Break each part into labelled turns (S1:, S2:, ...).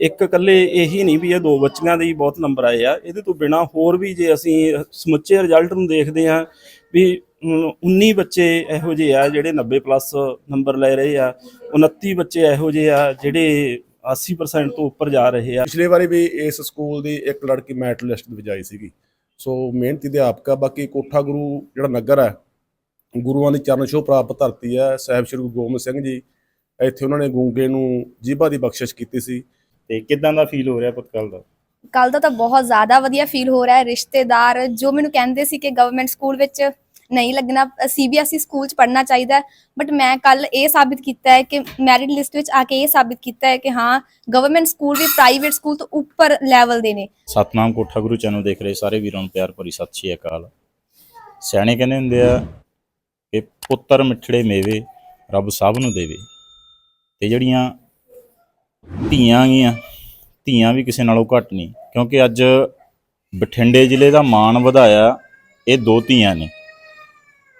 S1: ਇੱਕ ਇਕੱਲੇ ਇਹੀ ਨਹੀਂ ਵੀ ਇਹ ਦੋ ਬੱਚੀਆਂ ਦੇ ਹੀ ਬਹੁਤ ਨੰਬਰ ਆਏ ਆ। ਇਹਦੇ ਤੋਂ ਬਿਨਾ ਹੋਰ ਵੀ ਜੇ ਅਸੀਂ ਸਮੁੱਚੇ ਰਿਜ਼ਲਟ ਨੂੰ ਦੇਖਦੇ ਹਾਂ ਵੀ ਅਮ, 19 ਬੱਚੇ ਇਹੋ ਜਿਹੇ ਆ ਜਿਹੜੇ 90 ਪਲੱਸ ਨੰਬਰ ਲੈ ਰਹੇ ਆ। 29 ਬੱਚੇ ਇਹੋ ਜਿਹੇ ਆ ਜਿਹੜੇ 80% ਤੋਂ ਉੱਪਰ ਜਾ ਰਹੇ ਆ।
S2: ਪਿਛਲੇ ਵਾਰੀ ਵੀ ਇਸ ਸਕੂਲ ਦੀ ਇੱਕ ਲੜਕੀ ਮੈਰਿਟ ਲਿਸਟ ਦੇ ਵਿੱਚ ਆਈ ਸੀਗੀ। ਸੋ ਮਿਹਨਤੀ ਅਧਿਆਪਕ ਆ ਬਾਕੀ ਕੋਠਾ ਗੁਰੂ ਜਿਹੜਾ ਨਗਰ ਹੈ ਗੁਰੂਆਂ ਦੀ ਚਰਨ ਛੋਹ ਪ੍ਰਾਪਤ ਧਰਤੀ ਹੈ ਸਾਹਿਬ ਸ੍ਰੀ ਗੁਰੂ ਗੋਬਿੰਦ ਸਿੰਘ ਜੀ। ਇੱਥੇ ਉਹਨਾਂ ਨੇ ਗੂੰਗੇ ਨੂੰ ਜੀਬਾ ਦੀ ਬਖਸ਼ਿਸ਼ ਕੀਤੀ ਸੀ।
S3: ਤੇ ਕਿਦਾਂ ਦਾ ਫੀਲ ਹੋ ਰਿਹਾ ਪੁੱਤ ਕੱਲ ਦਾ?
S4: ਕੱਲ ਦਾ ਤਾਂ ਬਹੁਤ ਜ਼ਿਆਦਾ ਵਧੀਆ ਫੀਲ ਹੋ ਰਿਹਾ ਹੈ ਰਿਸ਼ਤੇਦਾਰ ਜੋ ਮੈਨੂੰ ਕਹਿੰਦੇ ਸੀ ਕਿ ਗਵਰਨਮੈਂਟ ਸਕੂਲ ਵਿੱਚ ਨਹੀਂ ਲੱਗਣਾ ਸੀਬੀਐਸਈ ਸਕੂਲ ਚ ਪੜ੍ਹਨਾ ਚਾਹੀਦਾ ਬਟ ਮੈਂ ਕੱਲ ਇਹ ਸਾਬਿਤ ਕੀਤਾ ਹੈ ਕਿ ਮੈਰਿਟ ਲਿਸਟ ਵਿੱਚ ਆ ਕੇ ਇਹ ਸਾਬਿਤ ਕੀਤਾ ਹੈ ਕਿ ਹਾਂ ਗਵਰਨਮੈਂਟ ਸਕੂਲ ਵੀ ਪ੍ਰਾਈਵੇਟ ਸਕੂਲ ਤੋਂ ਉੱਪਰ ਲੈਵਲ ਦੇ ਨੇ।
S3: ਸਤਨਾਮ ਕੋਠਾ ਗੁਰੂ ਚੈਨਲ ਦੇਖ ਰਹੇ ਸਾਰੇ ਵੀਰਾਂ ਨੂੰ ਪਿਆਰ ਭਰੀ ਸਤਿ ਸ਼੍ਰੀ ਅਕਾਲ। ਸਿਆਣੇ ਕਹਿੰਦੇ ਹੁੰਦੇ ਆ ਕਿ ਪੁੱਤਰ ਮਿੱਠੜੇ ਮੇਵੇ ਰੱਬ ਸਭ ਨੂੰ ਦੇਵੇ। ਤੇ ਜਿਹੜੀਆਂ ਧੀਆਂ ਗੀਆਂ ਧੀਆਂ ਵੀ ਕਿਸੇ ਨਾਲੋਂ ਘੱਟ ਨਹੀਂ। ਕਿਉਂਕਿ ਅੱਜ ਬਠਿੰਡੇ ਜ਼ਿਲ੍ਹੇ ਦਾ ਮਾਣ ਵਧਾਇਆ ਇਹ ਦੋ ਧੀਆਂ ਨੇ।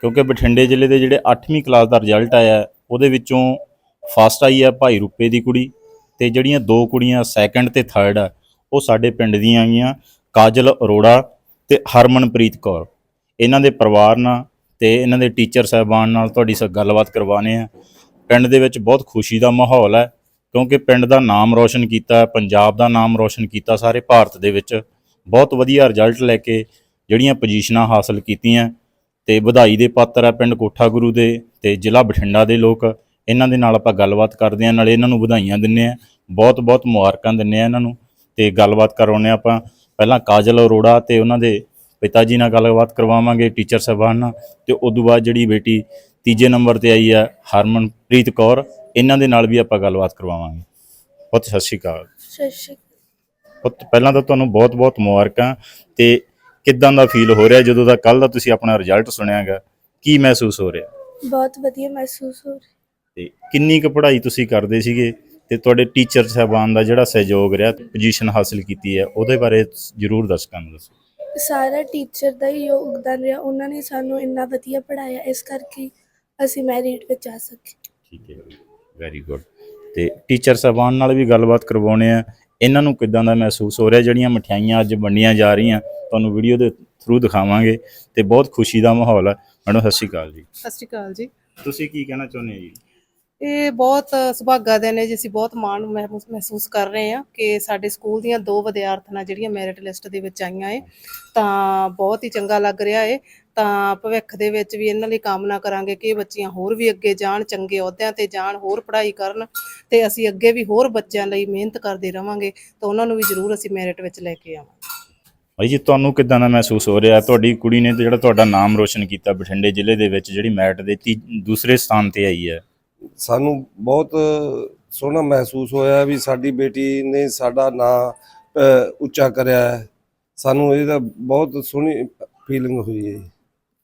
S3: ਕਿਉਂਕਿ ਬਠਿੰਡੇ ਜ਼ਿਲ੍ਹੇ ਦੇ ਜਿਹੜੇ 8ਵੀਂ ਕਲਾਸ ਦਾ ਰਿਜ਼ਲਟ ਆਇਆ, ਉਹਦੇ ਵਿੱਚੋਂ ਫਸਟ ਆਈ ਹੈ ਭਾਈ ਰੂਪੇ ਦੀ ਕੁੜੀ ਤੇ ਜਿਹੜੀਆਂ ਦੋ ਕੁੜੀਆਂ ਸੈਕੰਡ ਤੇ ਥਰਡ ਆ, ਉਹ ਸਾਡੇ ਪਿੰਡ ਦੀਆਂ ਆਗੀਆਂ ਕਾਜਲ ਅਰੋੜਾ ਤੇ ਹਰਮਨਪ੍ਰੀਤ ਕੌਰ। ਇਹਨਾਂ ਦੇ ਪਰਿਵਾਰ ਨਾਲ ਤੇ ਇਹਨਾਂ ਦੇ ਟੀਚਰ ਸਾਹਿਬਾਨ ਨਾਲ ਤੁਹਾਡੀ ਸ ਗੱਲਬਾਤ ਕਰਵਾਣੇ ਆ ਪਿੰਡ ਦੇ ਵਿੱਚ ਬਹੁਤ ਖੁਸ਼ੀ ਦਾ ਮਾਹੌਲ ਹੈ। ਕਿਉਂਕਿ ਪਿੰਡ ਦਾ ਨਾਮ ਰੌਸ਼ਨ ਕੀਤਾ, ਪੰਜਾਬ ਦਾ ਨਾਮ ਰੌਸ਼ਨ ਕੀਤਾ ਸਾਰੇ ਭਾਰਤ ਦੇ ਵਿੱਚ। ਬਹੁਤ ਵਧੀਆ ਰਿਜ਼ਲਟ ਲੈ ਕੇ ਜਿਹੜੀਆਂ ਪੋਜੀਸ਼ਨਾਂ ਹਾਸਲ ਕੀਤੀਆਂ। ਤੇ ਵਧਾਈ ਦੇ ਪਾਤਰ ਆ ਪਿੰਡ ਕੋਠਾ ਗੁਰੂ ਦੇ ਤੇ ਜ਼ਿਲ੍ਹਾ ਬਠਿੰਡਾ ਦੇ ਲੋਕ। ਇਹਨਾਂ ਦੇ ਨਾਲ ਆਪਾਂ ਗੱਲਬਾਤ ਕਰਦੇ ਹਾਂ, ਨਾਲੇ ਇਹਨਾਂ ਨੂੰ ਵਧਾਈਆਂ ਦਿੰਨੇ ਆ ਬਹੁਤ ਬਹੁਤ ਮੁਬਾਰਕਾਂ ਦਿੰਨੇ ਆ ਇਹਨਾਂ ਨੂੰ। ਤੇ ਗੱਲਬਾਤ ਕਰਾਉਨੇ ਆ ਆਪਾਂ। ਪਹਿਲਾਂ ਕਾਜਲ ਅਰੋੜਾ ਤੇ ਉਹਨਾਂ ਦੇ ਪਿਤਾ ਜੀ ਨਾਲ ਗੱਲਬਾਤ ਕਰਵਾਵਾਂਗੇ, ਟੀਚਰ ਸਾਹਿਬਾਨ ਨਾਲ। ਤੇ ਉਸ ਤੋਂ ਬਾਅਦ ਜਿਹੜੀ ਬੇਟੀ ਤੀਜੇ ਨੰਬਰ ਤੇ ਆਈ ਆ, ਹਰਮਨਪ੍ਰੀਤ ਕੌਰ। ਇਹਨਾਂ ਦੇ ਨਾਲ ਵੀ ਆਪਾਂ ਗੱਲਬਾਤ ਕਰਵਾਵਾਂਗੇ। ਬਹੁਤ ਸਤਿ ਸ਼੍ਰੀ ਅਕਾਲ। ਬਹੁਤ ਪਹਿਲਾਂ ਤਾਂ ਤੁਹਾਨੂੰ ਬਹੁਤ ਬਹੁਤ ਮੁਬਾਰਕਾਂ ਤੇ ਕਿੱਦਾਂ ਦਾ ਫੀਲ ਹੋ ਰਿਹਾ ਜਦੋਂ ਦਾ ਕੱਲ ਦਾ ਤੁਸੀਂ ਆਪਣਾ ਰਿਜ਼ਲਟ ਸੁਣਿਆਗਾ? ਕੀ ਮਹਿਸੂਸ ਹੋ ਰਿਹਾ?
S5: ਬਹੁਤ ਵਧੀਆ ਮਹਿਸੂਸ ਹੋ ਰਿਹਾ।
S3: ਤੇ ਕਿੰਨੀ ਕੁ ਪੜ੍ਹਾਈ ਤੁਸੀਂ ਕਰਦੇ ਸੀਗੇ ਤੇ ਤੁਹਾਡੇ ਟੀਚਰ ਸਾਹਿਬਾਨ ਦਾ ਜਿਹੜਾ ਸਹਿਯੋਗ ਰਿਹਾ ਪੋਜੀਸ਼ਨ ਹਾਸਲ ਕੀਤੀ ਹੈ ਉਹਦੇ ਬਾਰੇ ਜ਼ਰੂਰ ਦਰਸ਼ਕਾਂ ਨੂੰ ਦੱਸੋ।
S5: ਸਾਰਾ ਟੀਚਰ ਦਾ ਹੀ ਯੋਗਦਾਨ ਰਿਹਾ ਉਹਨਾਂ ਨੇ ਸਾਨੂੰ ਇੰਨਾ ਵਧੀਆ ਪੜਾਇਆ ਇਸ ਕਰਕੇ ਅਸੀਂ ਮੈਰਿਟ ਵਿੱਚ ਆ ਸਕੇ।
S3: ਠੀਕ ਹੈ। ਵੈਰੀ ਗੁੱਡ ਤੇ ਟੀਚਰ ਸਾਹਿਬਾਨ ਨਾਲ ਵੀ ਗੱਲਬਾਤ ਕਰਵਾਉਣੇ ਆ। ਇਹਨਾਂ ਨੂੰ ਕਿਦਾਂ ਦਾ ਮਹਿਸੂਸ ਹੋ ਰਿਹਾ? ਜਿਹੜੀਆਂ ਮਠਿਆਈਆਂ ਅੱਜ ਵੰਡੀਆਂ ਜਾ ਰਹੀਆਂ ਤੁਹਾਨੂੰ ਵੀਡੀਓ ਦੇ ਥਰੂ ਦਿਖਾਵਾਂਗੇ ਤੇ ਬਹੁਤ ਖੁਸ਼ੀ ਦਾ ਮਾਹੌਲ ਹੈ ਮੈਡਮ ਸਤਿ ਸ਼੍ਰੀ ਅਕਾਲ ਜੀ।
S6: ਸਤਿ ਸ਼੍ਰੀ ਅਕਾਲ ਜੀ।
S3: ਤੁਸੀਂ ਕੀ ਕਹਿਣਾ ਚਾਹੁੰਦੇ ਹੋ ਜੀ?
S6: ਇਹ ਬਹੁਤ ਸੁਭਾਗਾ ਦਿਨ ਹੈ ਜੀ ਅਸੀਂ ਬਹੁਤ ਮਾਣ ਮਹਿਮੂਸ- ਮਹਿਸੂਸ ਕਰ ਰਹੇ ਹਾਂ ਕਿ ਸਾਡੇ ਸਕੂਲ ਦੀਆਂ ਦੋ ਵਿਦਿਆਰਥਣਾਂ ਜਿਹੜੀਆਂ ਮੈਰਿਟ ਲਿਸਟ ਦੇ ਵਿੱਚ ਆਈਆਂ ਏ, ਤਾਂ ਬਹੁਤ ਹੀ ਚੰਗਾ ਲੱਗ ਰਿਹਾ ਏ। ਤਾਂ ਭਵਿੱਖ ਦੇ ਵਿੱਚ ਵੀ ਇਹਨਾਂ ਲਈ ਕਾਮਨਾ ਕਰਾਂਗੇ ਕਿ ਇਹ ਬੱਚੀਆਂ ਹੋਰ ਵੀ ਅੱਗੇ ਜਾਣ, ਚੰਗੇ ਅਹੁਦਿਆਂ ਤੇ ਜਾਣ, ਹੋਰ ਪੜ੍ਹਾਈ ਕਰਨ ਤੇ ਅਸੀਂ ਅੱਗੇ ਵੀ ਹੋਰ ਬੱਚਿਆਂ ਲਈ ਮਿਹਨਤ ਕਰਦੇ ਰਵਾਂਗੇ, ਤਾਂ ਉਹਨਾਂ ਨੂੰ ਵੀ ਜ਼ਰੂਰ ਅਸੀਂ ਮੈਰਿਟ ਵਿੱਚ ਲੈ ਕੇ ਆਵਾਂਗੇ।
S3: ਭਾਈ ਜੀ, ਤੁਹਾਨੂੰ ਕਿਦਾਂ ਦਾ ਮਹਿਸੂਸ ਹੋ ਰਿਹਾ? ਤੁਹਾਡੀ ਕੁੜੀ ਨੇ ਤੇ ਜਿਹੜਾ ਤੁਹਾਡਾ ਨਾਮ ਰੋਸ਼ਨ ਕੀਤਾ ਬਠਿੰਡੇ ਜ਼ਿਲ੍ਹੇ ਦੇ ਵਿੱਚ, ਜਿਹੜੀ ਮੈਰਿਟ ਦੇ ਤੀ ਦੂਸਰੇ ਸਥਾਨ ਤੇ ਆਈ ਹੈ।
S7: ਸਾਨੂੰ ਬਹੁਤ ਸੋਹਣਾ ਮਹਿਸੂਸ ਹੋਇਆ ਵੀ ਸਾਡੀ ਬੇਟੀ ਨੇ ਸਾਡਾ ਨਾਂ ਉੱਚਾ ਕਰਿਆ ਹੈ ਸਾਨੂੰ ਇਹਦਾ ਬਹੁਤ ਸੋਹਣੀ ਫੀਲਿੰਗ ਹੋਈ ਹੈ।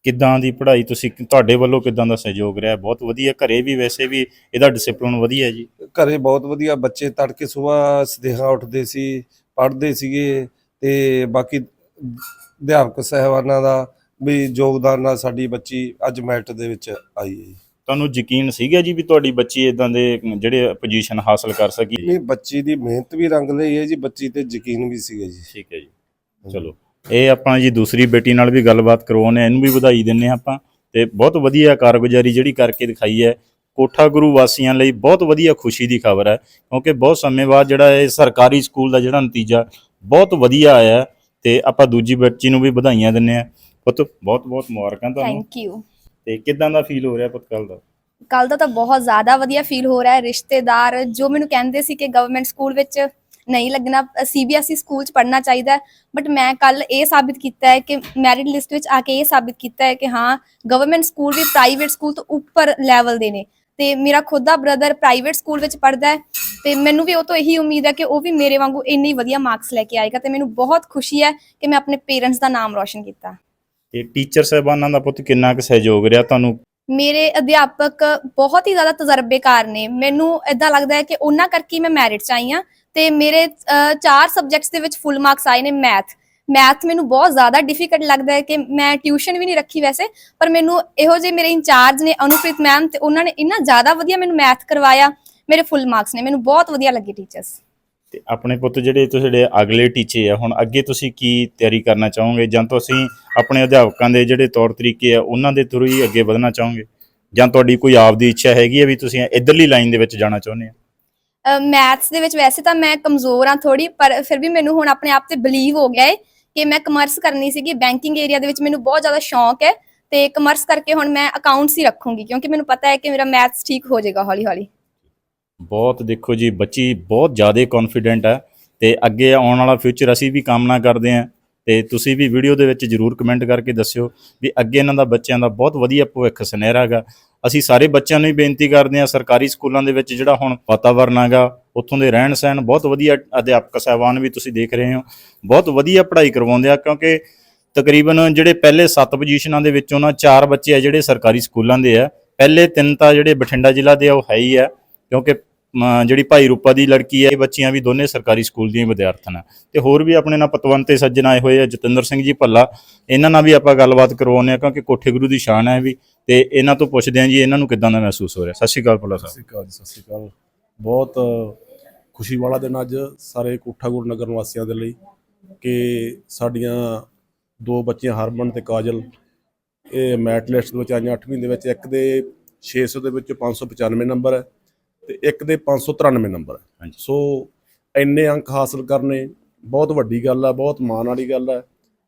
S3: ਕਿੱਦਾਂ ਦੀ ਪੜ੍ਹਾਈ ਤੁਸੀਂ ਤੁਹਾਡੇ ਵੱਲੋਂ ਕਿੱਦਾਂ ਦਾ ਸਹਿਯੋਗ ਰਿਹਾ ਬਹੁਤ ਵਧੀਆ ਘਰੇ ਵੀ ਵੈਸੇ ਵੀ ਇਹਦਾ ਡਿਸਪਲਿਨ ਵਧੀਆ ਜੀ
S7: ਘਰੇ ਬਹੁਤ ਵਧੀਆ ਬੱਚੇ ਤੜਕੇ ਸਵੇਰ ਸਦੇਹਾ ਉੱਠਦੇ ਸੀ ਪੜ੍ਹਦੇ ਸੀਗੇ ਤੇ ਬਾਕੀ ਅਧਿਆਪਕ ਸਹਿਬਾਨਾਂ ਦਾ ਵੀ ਯੋਗਦਾਨ ਨਾਲ ਸਾਡੀ ਬੱਚੀ ਅੱਜ ਮੈਰਿਟ ਦੇ ਵਿੱਚ ਆਈ ਹੈ।
S3: ਤੁਹਾਨੂੰ ਯਕੀਨ ਸੀਗਾ ਜੀ ਵੀ ਤੁਹਾਡੀ ਬੱਚੀ ਇਦਾਂ ਦੇ ਜਿਹੜੇ ਪੋਜੀਸ਼ਨ ਹਾਸਲ ਕਰ ਸਕੀ?
S7: ਨਹੀਂ ਬੱਚੀ ਦੀ ਮਿਹਨਤ ਵੀ ਰੰਗ ਲਈ ਹੈ ਜੀ ਬੱਚੀ ਤੇ ਯਕੀਨ ਵੀ ਸੀਗਾ ਜੀ।
S3: ਠੀਕ ਹੈ ਜੀ। ਚਲੋ ਇਹ ਆਪਾਂ ਜੀ ਦੂਸਰੀ ਬੇਟੀ ਨਾਲ ਵੀ ਗੱਲਬਾਤ ਕਰਵਾਉਨੇ ਆ ਇਹਨੂੰ ਵੀ ਵਧਾਈ ਦਿੰਨੇ ਆ ਆਪਾਂ। ਤੇ ਬਹੁਤ ਵਧੀਆ ਕਾਰਗੁਜ਼ਾਰੀ ਜਿਹੜੀ ਕਰਕੇ ਦਿਖਾਈ ਹੈ। ਕੋਠਾ ਗੁਰੂ ਵਾਸੀਆਂ ਲਈ ਬਹੁਤ ਵਧੀਆ ਖੁਸ਼ੀ ਦੀ ਖਬਰ ਹੈ ਕਿਉਂਕਿ ਬਹੁਤ ਸਮੇਂ ਬਾਅਦ ਜਿਹੜਾ ਇਹ ਸਰਕਾਰੀ ਸਕੂਲ ਦਾ ਜਿਹੜਾ ਨਤੀਜਾ ਬਹੁਤ ਵਧੀਆ ਆਇਆ ਤੇ ਆਪਾਂ ਦੂਜੀ ਬੱਚੀ ਨੂੰ ਵੀ ਵਧਾਈਆਂ ਦਿੰਨੇ ਆ ਪੁੱਤ ਬਹੁਤ ਬਹੁਤ ਮੁਬਾਰਕਾਂ ਤੁਹਾਨੂੰ।
S4: ਥੈਂਕ ਯੂ
S3: ਤੇ ਕਿਦਾਂ ਦਾ ਫੀਲ ਹੋ ਰਿਹਾ ਪੁੱਤ ਦਾ?
S4: ਕੱਲ ਦਾ ਤਾਂ ਬਹੁਤ ਜ਼ਿਆਦਾ ਵਧੀਆ ਫੀਲ ਹੋ ਰਿਹਾ ਹੈ, ਰਿਸ਼ਤੇਦਾਰ ਜੋ ਮੈਨੂੰ ਕਹਿੰਦੇ ਸੀ ਕਿ ਗਵਰਨਮੈਂਟ ਸਕੂਲ ਵਿੱਚ ਨਹੀਂ ਲੱਗਣਾ ਸੀਬੀਐਸਈ ਸਕੂਲ ਚ ਪੜ੍ਹਨਾ ਚਾਹੀਦਾ ਬਟ ਮੈਂ ਕੱਲ ਇਹ ਸਾਬਿਤ ਕੀਤਾ ਹੈ ਕਿ ਮੈਰਿਟ ਲਿਸਟ ਵਿੱਚ ਆ ਕੇ ਇਹ ਸਾਬਿਤ ਕੀਤਾ ਹੈ ਕਿ ਹਾਂ ਗਵਰਨਮੈਂਟ ਸਕੂਲ ਵੀ ਪ੍ਰਾਈਵੇਟ ਸਕੂਲ ਤੋਂ ਉੱਪਰ ਲੈਵਲ ਦੇ ਨੇ ਤੇ ਮੇਰਾ ਖੁਦ ਦਾ ਬ੍ਰਦਰ ਪ੍ਰਾਈਵੇਟ ਸਕੂਲ ਵਿੱਚ ਪੜ੍ਹਦਾ ਹੈ ਤੇ ਮੈਨੂੰ ਵੀ ਉਹ ਤੋਂ ਇਹੀ ਉਮੀਦ ਹੈ ਕਿ ਉਹ ਵੀ ਮੇਰੇ ਵਾਂਗੂ ਇੰਨੇ ਵਧੀਆ ਮਾਰਕਸ ਲੈ ਕੇ ਆਏਗਾ ਤੇ ਮੈਨੂੰ ਬਹੁਤ ਖੁਸ਼ੀ ਹੈ ਕਿ ਮੈਂ ਆਪਣੇ ਪੇਰੈਂਟਸ ਦਾ ਨਾਮ ਰੋਸ਼ਨ ਕੀਤਾ।
S3: ਤੇ ਟੀਚਰ ਸਾਹਿਬਾਨਾਂ ਦਾ ਪੁੱਤ ਕਿੰਨਾ ਕੁ ਸਹਿਯੋਗ ਰਿਹਾ ਤੁਹਾਨੂੰ?
S4: ਮੇਰੇ ਅਧਿਆਪਕ ਬਹੁਤ ਹੀ ਜ਼ਿਆਦਾ ਤਜਰਬੇਕਾਰ ਨੇ। ਮੈਨੂੰ ਇਦਾਂ ਲੱਗਦਾ ਹੈ ਕਿ ਉਹਨਾਂ ਕਰਕੇ ਹੀ ਮੈਂ ਮੈਰਿਟ ਚ ਆਈ ਹਾਂ ਤੇ ਮੇਰੇ ਚਾਰ ਸਬਜੈਕਟਸ ਦੇ ਵਿੱਚ ਫੁੱਲ ਮਾਰਕਸ ਆਏ ਨੇ ਮੈਥ ਮੈਥ ਮੈਨੂੰ ਬਹੁਤ ਜ਼ਿਆਦਾ ਡਿਫਿਕਲਟ ਲੱਗਦਾ ਹੈ ਕਿ ਮੈਂ ਟਿਊਸ਼ਨ ਵੀ ਨਹੀਂ ਰੱਖੀ ਵੈਸੇ, ਪਰ ਮੈਨੂੰ ਇਹੋ ਜਿਹੇ ਮੇਰੇ ਇੰਚਾਰਜ ਨੇ ਅਨੁਪ੍ਰੀਤ ਮੈਮ ਤੇ ਉਹਨਾਂ ਨੇ ਇੰਨਾ ਜ਼ਿਆਦਾ ਵਧੀਆ ਮੈਨੂੰ ਮੈਥ ਕਰਵਾਇਆ। ਮੇਰੇ ਫੁੱਲ ਮਾਰਕਸ ਨੇ। ਮੈਨੂੰ ਬਹੁਤ ਵਧੀਆ ਲੱਗੇ ਟੀਚਰਸ
S3: ਤੇ ਆਪਣੇ ਪੁੱਤ ਜਿਹੜੇ ਤੁਹਾਡੇ ਅਗਲੇ ਟੀਚੇ ਆ, ਹੁਣ ਅੱਗੇ ਤੁਸੀਂ ਕੀ ਤਿਆਰੀ ਕਰਨਾ ਚਾਹੋਗੇ? ਜਾਂ ਤੁਸੀਂ ਆਪਣੇ ਅਧਿਆਪਕਾਂ ਦੇ ਜਿਹੜੇ ਤੌਰ ਤਰੀਕੇ ਆ, ਉਹਨਾਂ ਦੇ ਥਰੂ ਹੀ ਅੱਗੇ ਵਧਣਾ ਚਾਹੋਗੇ? ਜਾਂ ਤੁਹਾਡੀ ਕੋਈ ਆਪਦੀ ਇੱਛਾ ਹੈਗੀ ਹੈ ਵੀ ਤੁਸੀਂ ਇਧਰਲੀ ਲਾਈਨ ਦੇ ਵਿੱਚ ਜਾਣਾ ਚਾਹੁੰਦੇ ਆ?
S4: ਮੈਥਸ ਦੇ ਵਿੱਚ ਵੈਸੇ ਤਾਂ ਮੈਂ ਕਮਜ਼ੋਰ ਆ ਥੋੜੀ ਪਰ ਫਿਰ ਵੀ ਮੈਨੂੰ ਹੁਣ ਆਪਣੇ ਆਪ ਤੇ ਬਲੀਵ ਹੋ ਗਿਆ ਹੈ ਕਿ ਮੈਂ ਕਮਰਸ ਕਰਨੀ ਸੀਗੀ। ਬੈਂਕਿੰਗ ਏਰੀਆ ਦੇ ਵਿੱਚ ਮੈਨੂੰ ਬਹੁਤ ਜ਼ਿਆਦਾ ਸ਼ੌਂਕ ਹੈ ਤੇ ਕਮਰਸ ਕਰਕੇ ਹੁਣ ਮੈਂ ਅਕਾਊਂਟਸ ਹੀ ਰੱਖੂੰਗੀ, ਕਿਉਂਕਿ ਮੈਨੂੰ ਪਤਾ ਹੈ ਕਿ ਮੇਰਾ ਮੈਥਸ ਠੀਕ ਹੋ ਜਾਏਗਾ ਹੌਲੀ ਹੌਲੀ
S3: ਬਹੁਤ ਦੇਖੋ ਜੀ, ਬੱਚੀ ਬਹੁਤ ਜ਼ਿਆਦਾ ਕੌਨਫੀਡੈਂਟ ਹੈ ਤੇ ਅੱਗੇ ਆਉਣ ਵਾਲਾ ਫਿਊਚਰ ਅਸੀਂ ਵੀ ਕਾਮਨਾ ਕਰਦੇ ਹਾਂ ਤੇ ਤੁਸੀਂ ਵੀ ਵੀਡੀਓ ਦੇ ਵਿੱਚ ਜਰੂਰ ਕਮੈਂਟ ਕਰਕੇ ਦੱਸਿਓ ਵੀ ਅੱਗੇ ਇਹਨਾਂ ਦਾ ਬੱਚਿਆਂ ਦਾ ਬਹੁਤ ਵਧੀਆ ਭਵਿੱਖ ਸੁਨਹਿਰਾ ਹੈਗਾ। ਅਸੀਂ ਸਾਰੇ ਬੱਚਿਆਂ ਨੂੰ ਹੀ ਬੇਨਤੀ ਕਰਦੇ ਹਾਂ, ਸਰਕਾਰੀ ਸਕੂਲਾਂ ਦੇ ਵਿੱਚ ਜਿਹੜਾ ਹੁਣ ਵਾਤਾਵਰਨ ਹੈਗਾ, ਉੱਥੋਂ ਦੇ ਰਹਿਣ ਸਹਿਣ ਬਹੁਤ ਵਧੀਆ ਅਧਿਆਪਕ ਸਹਿਬਾਨ ਵੀ ਤੁਸੀਂ ਦੇਖ ਰਹੇ ਹੋ, ਬਹੁਤ ਵਧੀਆ ਪੜ੍ਹਾਈ ਕਰਵਾਉਂਦੇ ਆ ਕਿਉਂਕਿ ਤਕਰੀਬਨ ਜਿਹੜੇ ਪਹਿਲੇ 7 ਪੋਜੀਸ਼ਨਾਂ ਦੇ ਵਿੱਚੋਂ ਨਾ 4 ਬੱਚੇ ਆ ਜਿਹੜੇ ਸਰਕਾਰੀ ਸਕੂਲਾਂ ਦੇ ਆ, ਪਹਿਲੇ ਤਿੰਨ ਤਾਂ ਜਿਹੜੇ ਬਠਿੰਡਾ ਜ਼ਿਲ੍ਹਾ ਦੇ ਆ, ਉਹ ਹੈ ਹੀ ਆ। ਕਿਉਂਕਿ ਅਮ, ਜਿਹੜੀ ਭਾਈ ਰੂਪਾ ਦੀ ਲੜਕੀ ਹੈ ਇਹ ਬੱਚੀਆਂ ਵੀ ਦੋਨੇ ਸਰਕਾਰੀ ਸਕੂਲ ਦੀਆਂ ਵਿਦਿਆਰਥਣ ਆ। ਤੇ ਹੋਰ ਵੀ ਆਪਣੇ ਨਾਲ ਪਤਵੰਤੇ ਸੱਜਣ ਆਏ ਹੋਏ ਆ ਜਤਿੰਦਰ ਸਿੰਘ ਜੀ ਭੱਲਾ। ਇਹਨਾਂ ਨਾਲ ਵੀ ਆਪਾਂ ਗੱਲਬਾਤ ਕਰਵਾਉਂਦੇ ਆ ਕਿਉਂਕਿ ਕੋਠੇ ਗੁਰੂ ਦੀ ਸ਼ਾਨ ਹੈ ਵੀ। ਤੇ ਇਹਨਾਂ ਤੋਂ ਪੁੱਛਦੇ ਆ ਜੀ ਇਹਨਾਂ ਨੂੰ ਕਿਦਾਂ ਦਾ ਮਹਿਸੂਸ ਹੋ ਰਿਹਾ? ਸਤਿ ਸ਼੍ਰੀ ਅਕਾਲ ਭੱਲਾ
S2: ਸਤਿ ਸ਼੍ਰੀ ਅਕਾਲ ਜੀ ਸਤਿ ਸ਼੍ਰੀ ਅਕਾਲ। ਬਹੁਤ ਖੁਸ਼ੀ ਵਾਲਾ ਦਿਨ ਅੱਜ ਸਾਰੇ ਕੋਠਾ ਗੁਰੂ ਨਗਰ ਨਿਵਾਸੀਆਂ ਦੇ ਲਈ ਕਿ ਸਾਡੀਆਂ ਦੋ ਬੱਚੀਆਂ ਹਰਮਨ ਤੇ ਕਾਜਲ ਇਹ ਮੈਟ ਲਿਸਟ ਵਿੱਚ ਆਈਆਂ 8ਵੀਂ ਦੇ ਵਿੱਚ ਇੱਕ ਦੇ 600 ਦੇ ਵਿੱਚ 595 ਨੰਬਰ ਹੈ। ਤੇ ਇੱਕ ਦੇ 593 ਨੰਬਰ ਹੈ। ਸੋ ਇੰਨੇ ਅੰਕ ਹਾਸਲ ਕਰਨੇ ਬਹੁਤ ਵੱਡੀ ਗੱਲ ਹੈ ਬਹੁਤ ਮਾਣ ਵਾਲੀ ਗੱਲ ਹੈ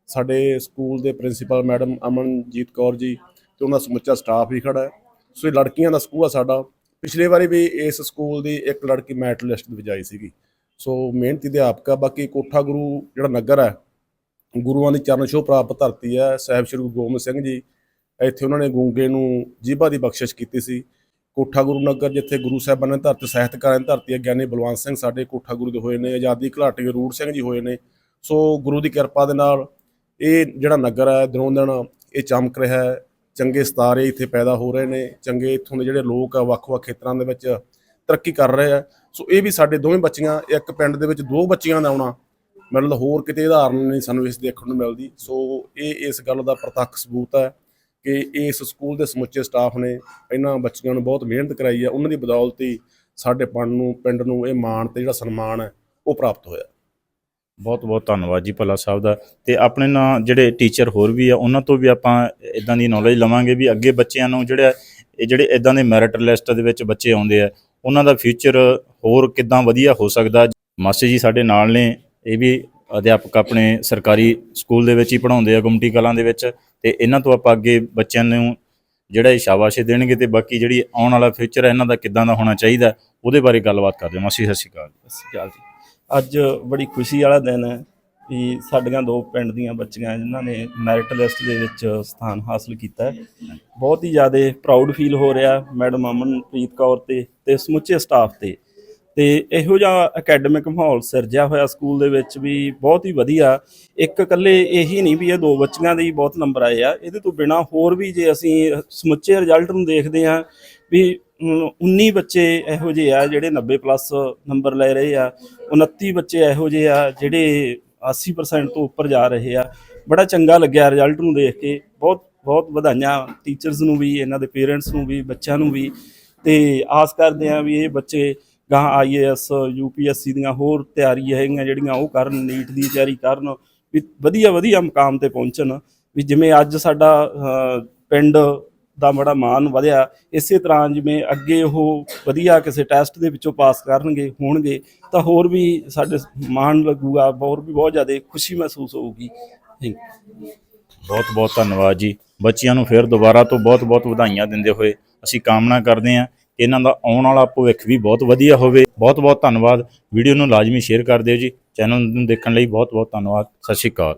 S2: ਸਾਡੇ ਸਕੂਲ ਦੇ ਪ੍ਰਿੰਸੀਪਲ ਮੈਡਮ ਅਮਨਜੀਤ ਕੌਰ ਜੀ ਤੇ ਉਹਨਾਂ ਦਾ ਸਮੁੱਚਾ ਸਟਾਫ ਵੀ ਖੜਾ ਹੈ। ਸੋ ਇਹ ਲੜਕੀਆਂ ਦਾ ਸਕੂਲ ਆ ਸਾਡਾ। ਪਿਛਲੇ ਵਾਰੀ ਵੀ ਇਸ ਸਕੂਲ ਦੀ ਇੱਕ ਲੜਕੀ ਮੈਟ ਲਿਸਟ ਦੇ ਵਿੱਚ ਆਈ ਸੀਗੀ। ਸੋ ਮਿਹਨਤੀ ਅਧਿਆਪਕ ਆ ਬਾਕੀ ਕੋਠਾ ਗੁਰੂ ਜਿਹੜਾ ਨਗਰ ਹੈ ਗੁਰੂਆਂ ਦੀ ਚਰਨ ਛੋਹ ਪ੍ਰਾਪਤ ਧਰਤੀ ਹੈ ਸਾਹਿਬ ਸ਼੍ਰੀ ਗੁਰੂ ਗੋਬਿੰਦ ਸਿੰਘ ਜੀ। ਇੱਥੇ ਉਹਨਾਂ ਨੇ ਗੂੰਗੇ ਨੂੰ ਜੀਭਾ ਦੀ ਬਖਸ਼ਿਸ਼ ਕੀਤੀ ਸੀ। ਕੋਠਾ ਗੁਰੂ ਨਗਰ ਜਿੱਥੇ ਗੁਰੂ ਸਾਹਿਬਾਨ ਨੇ ਧਰਤੀ ਸਾਹਿਤਕਾਰਾਂ ਦੀ ਧਰਤੀ ਹੈ ਗਿਆਨੀ ਬਲਵੰਤ ਸਿੰਘ ਸਾਡੇ ਕੋਠਾ ਗੁਰੂ ਦੇ ਹੋਏ ਨੇ, ਆਜ਼ਾਦੀ ਘਲਾਟੀ ਰੂੜ ਸਿੰਘ ਜੀ ਹੋਏ ਨੇ। ਸੋ ਗੁਰੂ ਦੀ ਕਿਰਪਾ ਦੇ ਨਾਲ ਇਹ ਜਿਹੜਾ ਨਗਰ ਹੈ, ਦਿਨੋਂ ਦਿਨ ਇਹ ਚਮਕ ਰਿਹਾ ਹੈ। ਚੰਗੇ ਸਿਤਾਰੇ ਇੱਥੇ ਪੈਦਾ ਹੋ ਰਹੇ ਨੇ, ਚੰਗੇ ਇੱਥੋਂ ਦੇ ਜਿਹੜੇ ਲੋਕ ਆ, ਵੱਖ-ਵੱਖ ਖੇਤਰਾਂ ਦੇ ਵਿੱਚ ਤਰੱਕੀ ਕਰ ਰਹੇ ਆ। ਸੋ ਇਹ ਵੀ ਸਾਡੇ ਦੋਵੇਂ ਬੱਚੀਆਂ, ਇੱਕ ਪਿੰਡ ਦੇ ਵਿੱਚ ਦੋ ਬੱਚੀਆਂ ਦਾ ਆਉਣਾ, ਮਤਲਬ ਹੋਰ ਕਿਤੇ ਉਦਾਹਰਨ ਨਹੀਂ ਸਾਨੂੰ ਇਸ ਦੇਖਣ ਨੂੰ ਮਿਲਦੀ। ਸੋ ਇਹ ਇਸ ਗੱਲ ਦਾ ਪ੍ਰਤੱਖ ਸਬੂਤ ਹੈ। ਕਿ ਇਸ ਸਕੂਲ ਦੇ ਸਮੁੱਚੇ ਸਟਾਫ ਨੇ ਇਹਨਾਂ ਬੱਚੀਆਂ ਨੂੰ ਬਹੁਤ ਮਿਹਨਤ ਕਰਾਈ ਹੈ, ਉਹਨਾਂ ਦੀ ਬਦੌਲਤ ਹੀ ਸਾਡੇ ਪਿੰਡ ਨੂੰ ਪਿੰਡ ਨੂੰ ਇਹ ਮਾਣ ਤੇ ਜਿਹੜਾ ਸਨਮਾਨ ਹੈ, ਉਹ ਪ੍ਰਾਪਤ ਹੋਇਆ।
S3: ਬਹੁਤ ਬਹੁਤ ਧੰਨਵਾਦ ਜੀ ਭੱਲਾ ਸਾਹਿਬ ਦਾ। ਤੇ ਆਪਣੇ ਨਾਲ ਜਿਹੜੇ ਟੀਚਰ ਹੋਰ ਵੀ ਆ, ਉਹਨਾਂ ਤੋਂ ਵੀ ਆਪਾਂ ਇਦਾਂ ਦੀ ਨੌਲੇਜ ਲਵਾਂਗੇ ਵੀ ਅੱਗੇ ਬੱਚਿਆਂ ਨੂੰ ਜਿਹੜਾ, ਇਹ ਜਿਹੜੇ ਇਦਾਂ ਦੇ ਮੈਰਿਟ ਲਿਸਟ ਦੇ ਵਿੱਚ ਬੱਚੇ ਆਉਂਦੇ ਆ, ਉਹਨਾਂ ਦਾ ਫਿਊਚਰ ਹੋਰ ਕਿੱਦਾਂ ਵਧੀਆ ਹੋ ਸਕਦਾ। ਮਾਸਟਰ ਜੀ ਸਾਡੇ ਨਾਲ ਨੇ, ਇਹ ਵੀ ਅਧਿਆਪਕ ਆਪਣੇ ਸਰਕਾਰੀ ਸਕੂਲ ਦੇ ਵਿੱਚ ਹੀ ਪੜ੍ਹਾਉਂਦੇ ਆ, ਗੁਮਟੀ ਕਲਾਂ ਦੇ ਵਿੱਚ। ਤੇ ਇਹਨਾਂ ਤੋਂ ਆਪਾਂ ਅੱਗੇ ਬੱਚਿਆਂ ਨੂੰ ਜਿਹੜਾ ਇਹ ਸ਼ਾਬਾਸ਼ੇ ਦੇਣਗੇ ਤੇ ਬਾਕੀ ਜਿਹੜੀ ਆਉਣ ਵਾਲਾ ਫਿਊਚਰ ਹੈ, ਇਹਨਾਂ ਦਾ ਕਿੱਦਾਂ ਦਾ ਹੋਣਾ ਚਾਹੀਦਾ ਉਹਦੇ ਬਾਰੇ ਗੱਲਬਾਤ ਕਰਦੇ ਹਾਂ। ਮਾਸੀ, ਸਤਿ ਸ਼੍ਰੀ ਅਕਾਲ।
S1: ਸਤਿ ਸ਼੍ਰੀ ਅਕਾਲ ਜੀ। ਅੱਜ ਬੜੀ ਖੁਸ਼ੀ ਵਾਲਾ ਦਿਨ ਹੈ ਵੀ ਸਾਡੀਆਂ ਦੋ ਪਿੰਡ ਦੀਆਂ ਬੱਚੀਆਂ ਜਿਨ੍ਹਾਂ ਨੇ ਮੈਰਿਟ ਲਿਸਟ ਦੇ ਵਿੱਚ ਸਥਾਨ ਹਾਸਲ ਕੀਤਾ ਬਹੁਤ ਹੀ ਜ਼ਿਆਦਾ ਪ੍ਰਾਊਡ ਫੀਲ ਹੋ ਰਿਹਾ ਮੈਡਮ ਅਮਨਪ੍ਰੀਤ ਕੌਰ ਤੇ ਤੇ ਸਮੁੱਚੇ ਸਟਾਫ ਤੇ। ਤੇ ਇਹੋ ਜਿਹਾ ਅਕੈਡਮਿਕ ਮਾਹੌਲ ਸਿਰਜਿਆ ਹੋਇਆ ਸਕੂਲ ਦੇ ਵਿੱਚ ਵੀ ਬਹੁਤ ਹੀ ਵਧੀਆ। ਇੱਕ ਇਕੱਲੇ ਇਹੀ ਨਹੀਂ ਵੀ ਇਹ ਦੋ ਬੱਚੀਆਂ ਦੇ ਹੀ ਬਹੁਤ ਨੰਬਰ ਆਏ ਆ। ਇਹਦੇ ਤੋਂ ਬਿਨਾ ਹੋਰ ਵੀ ਜੇ ਅਸੀਂ ਸਮੁੱਚੇ ਰਿਜ਼ਲਟ ਨੂੰ ਦੇਖਦੇ ਹਾਂ ਵੀ ਅਮ, 19 ਬੱਚੇ ਇਹੋ ਜਿਹੇ ਆ ਜਿਹੜੇ 90 ਪਲੱਸ ਨੰਬਰ ਲੈ ਰਹੇ ਆ। 29 ਬੱਚੇ ਇਹੋ ਜਿਹੇ ਆ ਜਿਹੜੇ 80% ਤੋਂ ਉੱਪਰ ਜਾ ਰਹੇ ਆ। ਬੜਾ ਚੰਗਾ ਲੱਗਿਆ ਰਿਜ਼ਲਟ ਨੂੰ ਦੇਖ ਕੇ। ਬਹੁਤ ਬਹੁਤ ਵਧਾਈਆਂ ਟੀਚਰਸ ਨੂੰ ਵੀ ਇਹਨਾਂ ਦੇ ਪੇਰੈਂਟਸ ਨੂੰ ਵੀ ਬੱਚਿਆਂ ਨੂੰ ਵੀ। ਤੇ ਆਸ ਕਰਦੇ ਆ ਵੀ ਇਹ ਬੱਚੇ ਗਾਂ ਆਈਏਐਸ ਯੂਪੀਐਸਸੀ ਦੀਆਂ ਹੋਰ ਤਿਆਰੀਆਂ ਹੈਗੀਆਂ ਜਿਹੜੀਆਂ ਉਹ ਕਰਨ, ਨੀਟ ਦੀ ਤਿਆਰੀ ਕਰਨ, ਵੀ ਵਧੀਆ ਵਧੀਆ ਮੁਕਾਮ ਤੇ ਪਹੁੰਚਣ, ਵੀ ਜਿਵੇਂ ਅੱਜ ਸਾਡਾ ਪਿੰਡ ਦਾ ਬੜਾ ਮਾਣ ਵਧਿਆ, ਇਸੇ ਤਰ੍ਹਾਂ ਜਿਵੇਂ ਅੱਗੇ ਉਹ ਵਧੀਆ ਕਿਸੇ ਟੈਸਟ ਦੇ ਵਿੱਚੋਂ ਪਾਸ ਕਰਨਗੇ, ਹੋਣਗੇ, ਤਾਂ ਹੋਰ ਵੀ ਸਾਡੇ ਮਾਣ ਲੱਗੂਗਾ, ਹੋਰ ਵੀ ਬਹੁਤ ਜ਼ਿਆਦਾ ਖੁਸ਼ੀ ਮਹਿਸੂਸ ਹੋਊਗੀ। ਥੈਂਕ ਯੂ
S3: ਬਹੁਤ ਬਹੁਤ ਧੰਨਵਾਦ ਜੀ। ਬੱਚਿਆਂ ਨੂੰ ਫਿਰ ਦੁਬਾਰਾ ਤੋਂ ਬਹੁਤ ਬਹੁਤ ਵਧਾਈਆਂ ਦਿੰਦੇ ਹੋਏ ਅਸੀਂ ਕਾਮਨਾ ਕਰਦੇ ਹਾਂ ਇਹਨਾਂ ਦਾ ਆਉਣ ਵਾਲਾ ਭਵਿੱਖ ਵੀ ਬਹੁਤ ਵਧੀਆ ਹੋਵੇ। ਬਹੁਤ ਬਹੁਤ ਧੰਨਵਾਦ। ਵੀਡੀਓ ਨੂੰ ਲਾਜ਼ਮੀ ਸ਼ੇਅਰ ਕਰ ਦਿਓ ਜੀ। ਚੈਨਲ ਨੂੰ ਦੇਖਣ ਲਈ ਬਹੁਤ ਬਹੁਤ ਧੰਨਵਾਦ। ਸਤਿ ਸ਼੍ਰੀ ਅਕਾਲ।